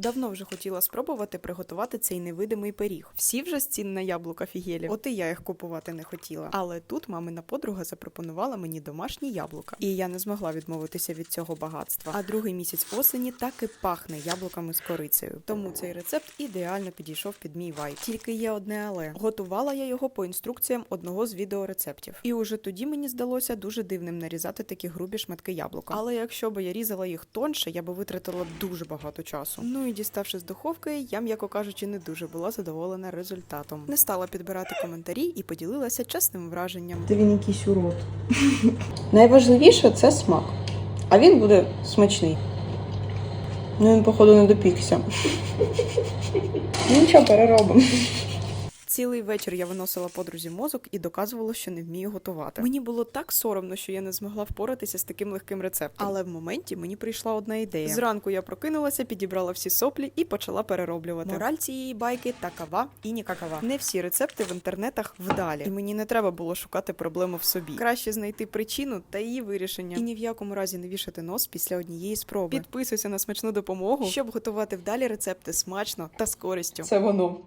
Давно вже хотіла спробувати приготувати цей невидимий пиріг. Всі вже з цін на яблука фігелі. От і я їх купувати не хотіла. Але тут мамина подруга запропонувала мені домашні яблука, і я не змогла відмовитися від цього багатства. А другий місяць осені так і пахне яблуками з корицею. Тому цей рецепт ідеально підійшов під мій вайб. Тільки є одне але готувала я його по інструкціям одного з відеорецептів. І уже тоді мені здалося дуже дивним нарізати такі грубі шматки яблука. Але якщо б я різала їх тонше, я би витратила дуже багато часу. Ну і діставши з духовки, я, м'яко кажучи, не дуже була задоволена результатом. Не стала підбирати коментарі і поділилася чесним враженням. Та він якийсь урод. Найважливіше це смак. А він буде смачний. Ну він, походу, не допікся. Нічого, переробимо. Цілий вечір я виносила подрузі мозок і доказувала, що не вмію готувати. Мені було так соромно, що я не змогла впоратися з таким легким рецептом. Але в моменті мені прийшла одна ідея. Зранку я прокинулася, підібрала всі соплі і почала перероблювати. Мораль цієї байки такава і нікакава. Не всі рецепти в інтернетах вдалі, і мені не треба було шукати проблему в собі. Краще знайти причину та її вирішення. І ні в якому разі не вішати нос після однієї спроби. Підписуйся на смачну допомогу, щоб готувати вдалі рецепти смачно та з користю. Це воно.